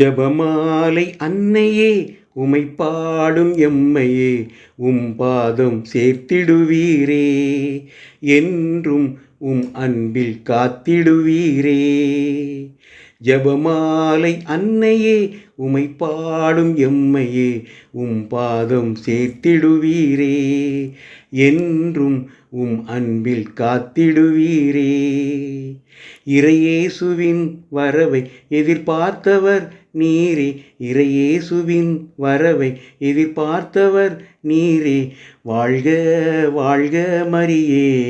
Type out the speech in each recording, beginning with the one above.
ஜபமாலை அன்னையே உமை பாடும் எம்மையே உம் பாதம் சேர்த்திடுவீரே என்றும் உம் அன்பில் காத்திடுவீரே. ஜபமாலை அன்னையே உமை பாடும் எம்மையே உம் பாதம் சேர்த்திடுவீரே. என்றும் உம் அன்பில் காத்திடுவீரே. இறையேசுவின் வரவை எதிர்பார்த்தவர் நீரே. இறையேசுவின் வரவை எதிர்பார்த்தவர் நீரே. வாழ்க வாழ்க மரியே.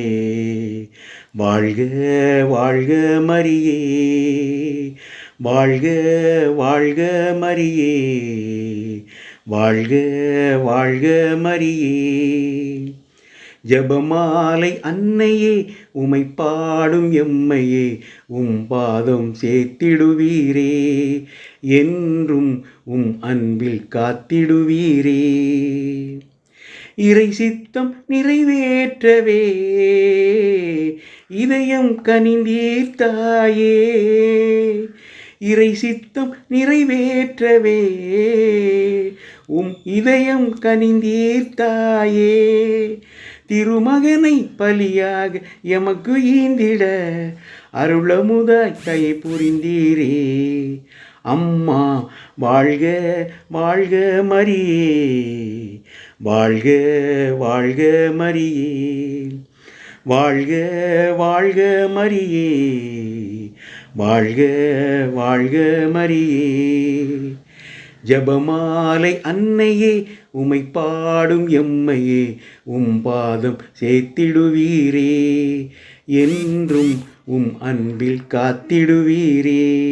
வாழ்க வாழ்க மரியே. வாழ்க வாழ்க மரியே. வாழ்க வாழ்க மரியே. ஜபமாலை அன்னையே உமை பாடும் எம்மையே உம் பாதம் சேர்த்திடுவீரே. என்றும் உம் அன்பில் காத்திடுவீரே. இறை சித்தம் நிறைவேற்றவே. இதயம் கனிந்தீர்த்தாயே இறை சித்தம் நிறைவேற்றவே. உம் இதயம் கனிந்தீர்த்தாயே திருமகனை பலியாக எமக்கு ஈந்திட அருளமுதாய் கை புரிந்தீரே. அம்மா வாழ்க வாழ்க மரியே. வாழ்க வாழ்க மரியே. வாழ்க வாழ்க மரியே. வாழ்க வாழ்க மரியே. ஜபமாலை அன்னையே உமை பாடும் எம்மையே உம் பாதம் சேர்த்திடுவீரே. என்றும் உம் அன்பில் காத்திடுவீரே.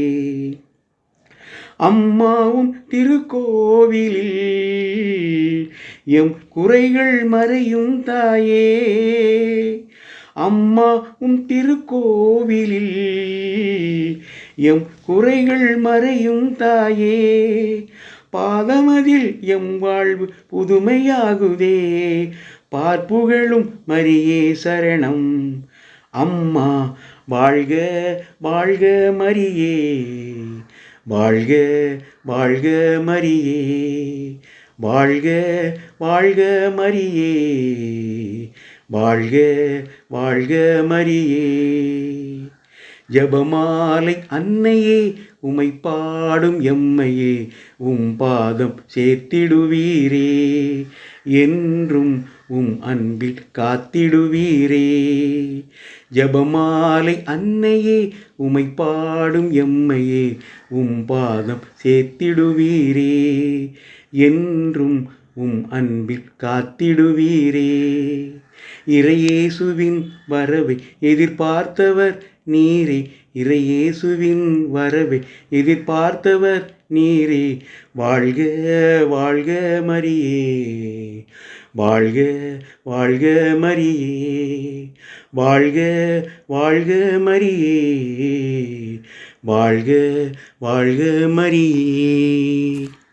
அம்மாவும் திருக்கோவிலில் எம் குறைகள் மறையும் தாயே. அம்மா உம் திருக்கோவிலில் எம் குறைகள் மறையும் தாயே. பாதமதில் எம் வாழ்வு புதுமையாகுதே. பார்ப்புகளும் மரியே சரணம். அம்மா வாழ்க வாழ்க மரியே. வாழ்க வாழ்க மரியே. வாழ்க வாழ்க மரியே. வாழ்க வாழ்க மரியே. ஜபமாலை அன்னையே உமை பாடும் எம்மையே உம் பாதம் சேர்த்திடுவீரே. என்றும் உம் அன்பில் காத்திடுவீரே. ஜபமாலை அன்னையே உமை பாடும் எம்மையே உம் பாதம் சேர்த்திடுவீரே. என்றும் உம் அன்பில் காத்திடுவீரே. இறையேசுவின் வரவை எதிர்பார்த்தவர் நீரே. இறையேசுவின் வரவை எதிர்பார்த்தவர் நீரே. வாழ்க வாழ்க மரியே. வாழ்க வாழ்க மரியே. வாழ்க வாழ்க மரியே. வாழ்க வாழ்க மரியே.